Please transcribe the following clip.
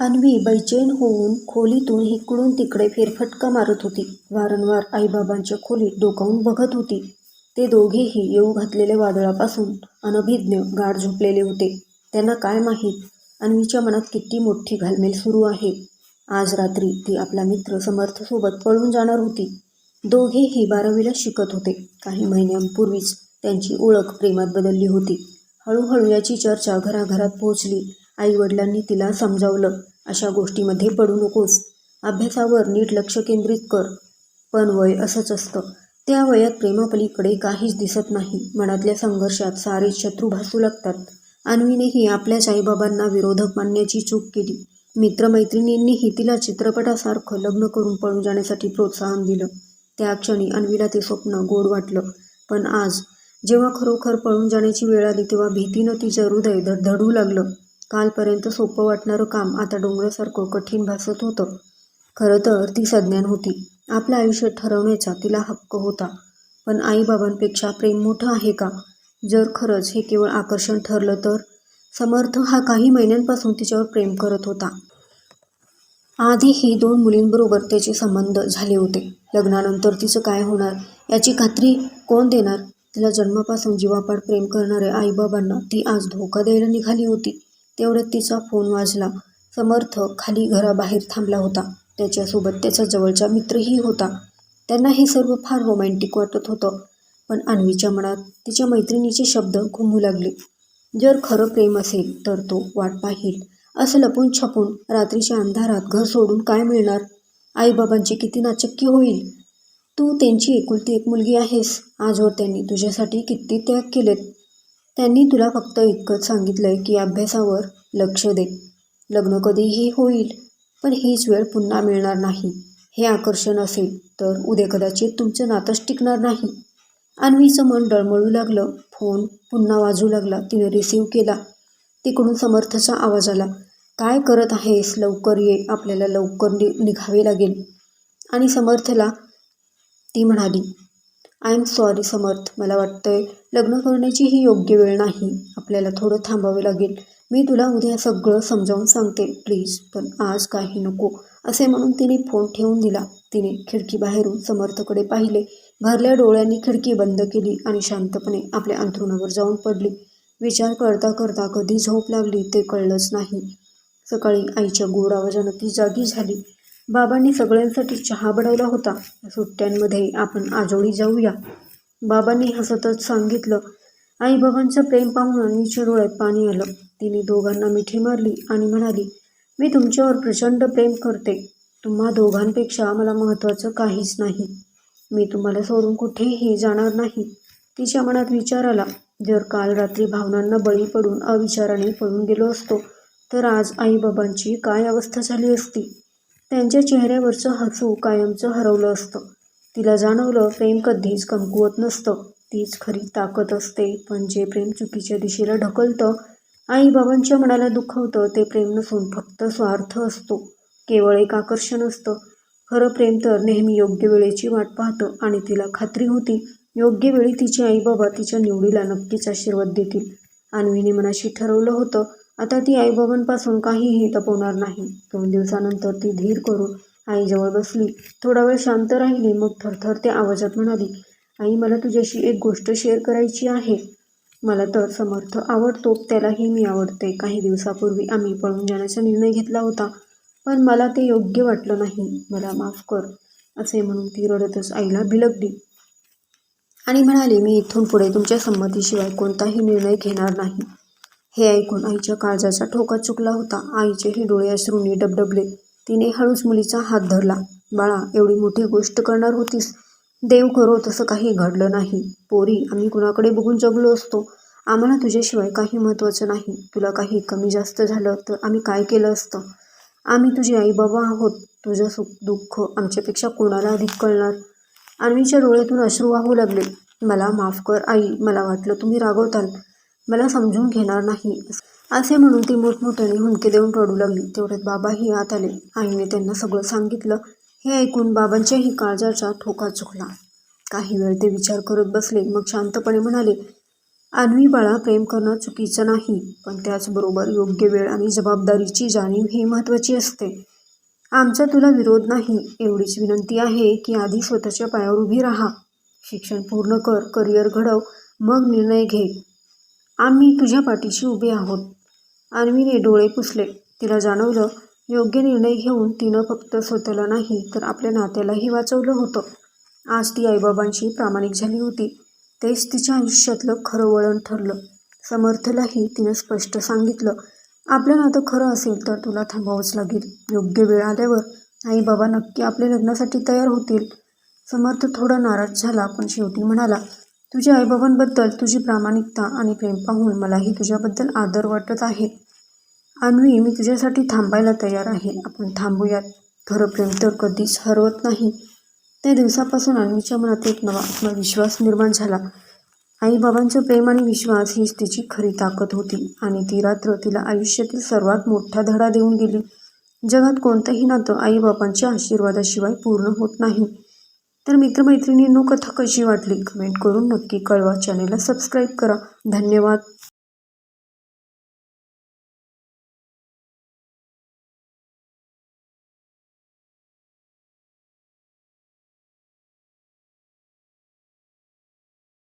अन्वी बैचेन होऊन खोलीतून इकडून तिकडे फेरफटका मारत होती. वारंवार आईबाबांच्या खोलीत डोकावून बघत होती. ते दोघेही येऊ घातलेल्या वादळापासून अनभिज्ञ गाढ झोपलेले होते. त्यांना काय माहीत अन्वीच्या मनात किती मोठी घालमेल सुरू आहे. आज रात्री ती आपला मित्र समर्थसोबत पळून जाणार होती. दोघेही बारावीला शिकत होते. काही महिन्यांपूर्वीच त्यांची ओळख प्रेमात बदलली होती. हळूहळू याची चर्चा घराघरात पोहोचली. आई-वडिलांनी तिला समजावलं, अशा गोष्टीमध्ये पडू नकोस. अभ्यासावर नीट लक्ष केंद्रित कर. पण वय असंच असतं. त्या वयात प्रेमापलीकडे काहीच दिसत नाही. मनातल्या संघर्षात सारेच शत्रू भासू लागतात. अन्वीनेही आपल्याच आईबाबांना विरोधक मानण्याची चूक केली. मित्रमैत्रिणींनीही तिला चित्रपटासारखं लग्न करून पळून जाण्यासाठी प्रोत्साहन दिलं. त्या क्षणी अन्वीला ते स्वप्न गोड वाटलं. पण आज, जेव्हा खरोखर पळून जाण्याची वेळ आली तेव्हा भीतीनं तिचं हृदय धडधडू लागलं. कालपर्यंत सोपं वाटणारं काम आता डोंगरासारखं कठीण भासत होतं. खरं तर ती सज्ञान होती. आपलं आयुष्य ठरवण्याचा तिला हक्क होता. पण आईबाबांपेक्षा प्रेम मोठं आहे का? जर खरंच हे केवळ आकर्षण ठरलं तर? समर्थ हा काही महिन्यांपासून तिच्यावर प्रेम करत होता. आधीही दोन मुलींबरोबर त्याचे संबंध झाले होते. लग्नानंतर तिचं काय होणार, याची खात्री कोण देणार? तिला जन्मापासून जीवापाड प्रेम करणाऱ्या आईबाबांना ती आज धोका द्यायला निघाली होती. तेवढ्यात तिचा फोन वाजला. समर्थ खाली घराबाहेर थांबला होता. त्याच्यासोबत त्याचा जवळचा मित्रही होता. त्यांना हे सर्व फार रोमँटिक वाटत होतं. पण अन्वीच्या मनात तिच्या मैत्रिणीचे शब्द घुमू लागले. जर खरं प्रेम असेल तर तो वाट पाहील. असं लपून-छपून रात्रीच्या अंधारात घर सोडून काय मिळणार? आई-बाबांची किती नाचक्की होईल? तू त्यांची एकुलती एक मुलगी आहेस. आजवर त्यांनी तुझ्यासाठी किती त्याग केलेत. त्यांनी तुला फक्त इतकंच सांगितलंय की अभ्यासावर लक्ष दे. लग्न कधीही होईल, पण हीच वेळ पुन्हा मिळणार नाही. हे आकर्षण असेल तर उद्या कदाचित तुमचं नातंच टिकणार नाही. अन्वीचं मन डळमळू लागलं. फोन पुन्हा वाजू लागला. तिनं रिसीव्ह केला. तिकडून समर्थचा आवाज आला. काय करत आहेस? लवकर ये. आपल्याला लवकर नि निघावे लागेल. आणि समर्थला ती म्हणाली, आय एम सॉरी समर्थ. मला वाटतंय लग्न करण्याची ही योग्य वेळ नाही. आपल्याला थोडं थांबावं लागेल. मी तुला उद्या सगळं समजावून सांगते. प्लीज. पण आज काही नको. असे म्हणून तिने फोन ठेवून दिला. तिने खिडकी बाहेरून समर्थकडे पाहिले. भरल्या डोळ्यांनी खिडकी बंद केली आणि शांतपणे आपल्या अंथरुणावर जाऊन पडली. विचार करता करता कधी झोप लागली ते कळलंच नाही. सकाळी आईच्या गोड आवाजानं ती जागी झाली. बाबांनी सगळ्यांसाठी चहा बनवला होता. सुट्ट्यांमध्ये आपण आजोळी जाऊया. बाबांनी हसतच सांगितलं. आई-बाबांचं प्रेम पाहून अन्वीच्या डोळ्यात पाणी आलं. तिने दोघांना मिठी मारली आणि म्हणाली, मी तुमच्यावर प्रचंड प्रेम करते. तुम्हा दोघांपेक्षा मला महत्त्वाचं काहीच नाही. मी तुम्हाला सोडून कुठेही जाणार नाही. तिच्या मनात विचार आला, जर काल रात्री भावनांना बळी पडून अविचाराने पळून गेलो असतो तर आज आईबाबांची काय अवस्था झाली असती? त्यांच्या चेहऱ्यावरचं हसू कायमचं हरवलं असतं. तिला जाणवलं, प्रेम कधीच कमकुवत नसतं. तीच खरी ताकद असते. पण जे प्रेम चुकीच्या दिशेला ढकलतं, आई-बाबांच्या मनाला दुखवतं ते प्रेम नसून फक्त स्वार्थ असतो. केवळ एक आकर्षण असतं. खरं प्रेम तर नेहमी योग्य वेळेची वाट पाहतं आणि तिला खात्री होती, योग्य वेळी तिचे आई-बाबा तिच्या निवडीला नक्कीच आशीर्वाद देतील. अन्वीने मनाशी ठरवलं होतं, आता ती आईबाबांपासून काहीही तपवणार नाही. दोन दिवसानंतर ती धीर करून आईजवळ बसली. थोडा वेळ शांत राहिली. मग थरथरत्या आवाजात म्हणाली, आई मला तुझ्याशी एक गोष्ट शेअर करायची आहे. मला तर समर्थ आवडतो. त्यालाही मी आवडते. काही दिवसापूर्वी आम्ही पळून जाण्याचा निर्णय घेतला होता. पण मला ते योग्य वाटलं नाही. मला माफ कर. असे म्हणून ती रडतच आईला बिलगली. आणि म्हणाली, मी इथून पुढे तुमच्या संमतीशिवाय कोणताही निर्णय घेणार नाही. हे ऐकून आईच्या काळजाचा ठोका चुकला होता. आईचेही डोळे अश्रूंनी डबडबले. तिने हळूच मुलीचा हात धरला. बाळा, एवढी मोठी गोष्ट करणार होतीस. देव करो तसं काही घडलं नाही. पोरी, आम्ही कुणाकडे बघून जगलो असतो. आम्हाला तुझ्याशिवाय काही महत्त्वाचं नाही. तुला काही कमी जास्त झालं तर आम्ही काय केलं असतं? आम्ही तुझे आई-बाबा आहोत. तुझं सुख-दुःख आमच्यापेक्षा कोणाला अधिक कळणार? अन्वीच्या डोळ्यातून अश्रू वाहू लागले. मला माफ कर आई. मला वाटलं तुम्ही रागवताल मला समजून घेणार नाही. असे म्हणून ती मोठमोठ्याने हुंके देऊन रडू लागली. तेवढ्यात बाबाही आत आले. आईने त्यांना सगळं सांगितलं. हे ऐकून बाबांच्याही काळजाचा ठोका चुकला. काही वेळ ते विचार करत बसले. मग शांतपणे म्हणाले, अन्वी बाळा प्रेम करणं चुकीचं नाही पण त्याचबरोबर योग्य वेळ आणि जबाबदारीची जाणीव ही महत्त्वाची असते आमचा तुला विरोध नाही एवढीच विनंती आहे की आधी स्वतःच्या पायावर उभी राहा शिक्षण पूर्ण कर करिअर घडव मग निर्णय घे आम्ही तुझ्या पाठीशी उभे आहोत. अन्वीने डोळे पुसले. तिला जाणवलं योग्य निर्णय घेऊन तिनं फक्त स्वतःला नाही तर आपल्या नात्यालाही वाचवलं होतं. आज ती आईबाबांशी प्रामाणिक झाली होती. तेच तिच्या आयुष्यातलं खरं वळण ठरलं. समर्थलाही तिनं स्पष्ट सांगितलं आपलं नातं खरं असेल तर तुला थांबावंच लागेल. योग्य वेळ आल्यावर आई बाबा नक्की आपल्या लग्नासाठी तयार होतील. समर्थ थोडा नाराज झाला पण शेवटी म्हणाला तुझ्या आईबाबांबद्दल तुझी प्रामाणिकता आणि प्रेम पाहून मलाही तुझ्याबद्दल आदर वाटत आहे. अन्वी मी तुझ्यासाठी थांबायला तयार आहे. आपण थांबूयात. खरं प्रेम तर कधीच हरवत नाही. त्या दिवसापासून अन्वीच्या मनात एक नवा आत्मविश्वास निर्माण झाला. आईबाबांचं प्रेम आणि विश्वास हीच तिची खरी ताकद होती आणि ती रात्र तिला आयुष्यातील सर्वात मोठा धडा देऊन गेली. जगात कोणतंही नातं आईबाबांच्या आशीर्वादाशिवाय पूर्ण होत नाही. तर मित्रमैत्रिणींनो कथा कशी वाटली. कमेंट करून नक्की कळवा. चॅनेलला सबस्क्राईब करा. धन्यवाद.